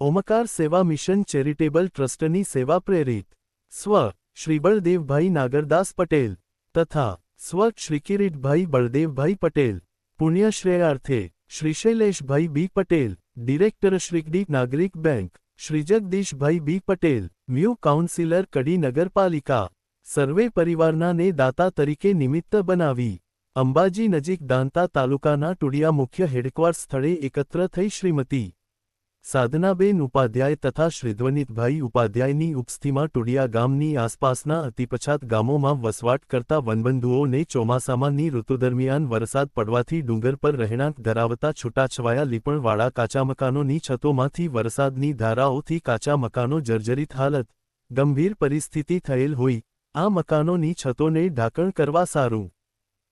Omkar Seva mission charitable ટ્રસ્ટની સેવા પ્રેરિત સ્વ શ્રી બળદેવભાઈ નાગરદાસ પટેલ તથા સ્વ Shri Kiritbhai Baldevbhai Patel. પુણ્યશ્રેયાર્થે Shri Shaileshbhai B Patel, director Shri D Nagarik bank, Shri Jagdishbhai B Patel, mu councillor Kadi નગરપાલિકા, સર્વે પરિવારના ને દાતા તરીકે નિમિત્ત બનાવી. અંબાજી નજીક દાંતા તાલુકાના ટુડિયા મુખ્ય હેડક્વાર્ટર સ્થળે એકત્ર થઈ શ્રીમતી સાધનાબેન ઉપાધ્યાય તથા શ્રીધ્વનિતભાઈ ઉપાધ્યાયની ઉપસ્થિતિમાં ટુડિયા ગામની આસપાસના અતિપછાત ગામોમાં વસવાટ કરતા વનબંધુઓને ચોમાસામાંની ઋતુ દરમિયાન વરસાદ પડવાથી ડુંગર પર રહેણાંક ધરાવતા છૂટાછવાયા લીપણવાળા કાચા મકાનોની છતોમાંથી વરસાદની ધારાઓથી કાચા મકાનો જર્જરિત હાલત ગંભીર પરિસ્થિતિ થયેલ હોય. આ મકાનોની છતોને ઢાંકણ કરવા સારું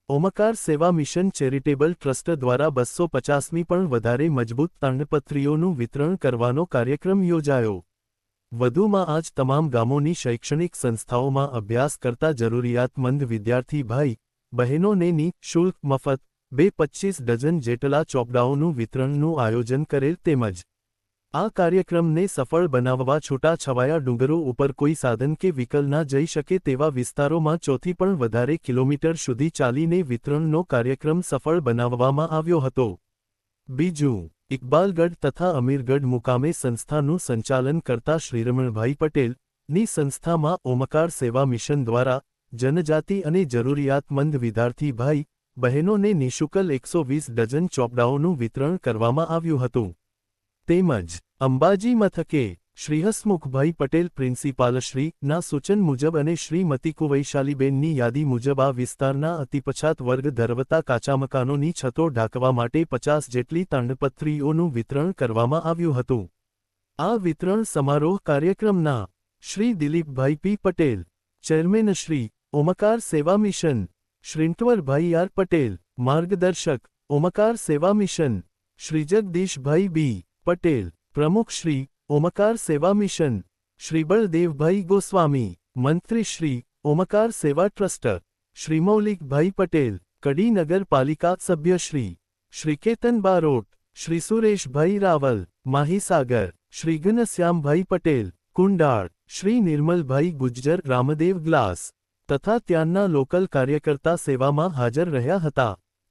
Omkar Seva mission charitable trust દ્વારા બસો પચાસમી પણ વધારે મજબૂત તાણપત્રીઓનું વિતરણ કરવાનો કાર્યક્રમ યોજાયો. વધુમાં આજ તમામ ગામોની શૈક્ષણિક સંસ્થાઓમાં અભ્યાસ કરતા જરૂરિયાતમંદ વિદ્યાર્થી ભાઈ, બહેનોને નિઃશુલ્ક શુલ્ક મફત બે પચ્ચીસ ડઝન જેટલા ચોપડાઓનું વિતરણનું આયોજન કરેલ તેમજ આ કાર્યક્રમને સફળ બનાવવા છૂટાછવાયા ડુંગરો ઉપર કોઈ સાધન કે વિકલ ના જઈ શકે તેવા વિસ્તારોમાં ચોથી પણ વધારે કિલોમીટર સુધી ચાલીને વિતરણનો કાર્યક્રમ સફળ બનાવવામાં આવ્યો હતો. બીજું, ઇકબાલગઢ તથા અમીરગઢ મુકામે સંસ્થાનું સંચાલન કરતા શ્રીરમણભાઈ પટેલની સંસ્થામાં ઓમકાર સેવા મિશન દ્વારા જનજાતિ અને જરૂરિયાતમંદ વિદ્યાર્થી ભાઈ બહેનોને નિઃશુલ્ક એકસો વીસ ડઝન ચોપડાઓનું વિતરણ કરવામાં આવ્યું હતું. તેમજ અંબાજી મથકે શ્રી હસમુખભાઈ પટેલ પ્રિન્સિપાલશ્રી ના સૂચન મુજબ અને શ્રીમતી કુવૈશાલીબેનની યાદી મુજબ આ વિસ્તારના અતિપછાત વર્ગ ધરવતા કાચા મકાનોની છતો ઢાંકવા માટે પચાસ જેટલી તાંડપત્રીઓનું વિતરણ કરવામાં આવ્યું હતું. આ વિતરણ સમારોહ કાર્યક્રમના Shri Dilipbhai P Patel, chairman Shri Omkar Seva mission, શ્રીંટવરભાઈ R Patel, માર્ગદર્શક ઓમકાર સેવા મિશન, શ્રી જગદીશભાઈ બી પટેલ, પ્રમુખ શ્રી ઓમકાર સેવા મિશન, શ્રી બળદેવભાઈ ગોસ્વામી, મંત્રી શ્રી ઓમકાર સેવા ટ્રસ્ટ, શ્રી મૌલિકભાઈ પટેલ, કડી નગરપાલિકા સભ્ય શ્રી શ્રી કેતન બારોટ, શ્રી સુરેશભાઈ રાવલ, માહીસાગર, શ્રી ઘનશ્યામભાઈ પટેલ, કુંડાળ, શ્રી નિર્મલભાઈ ગુજ્જર, રામદેવ ગ્લાસ, તથા ત્યાંના લોકલ કાર્યકર્તા સેવામાં હાજર રહ્યા હતા.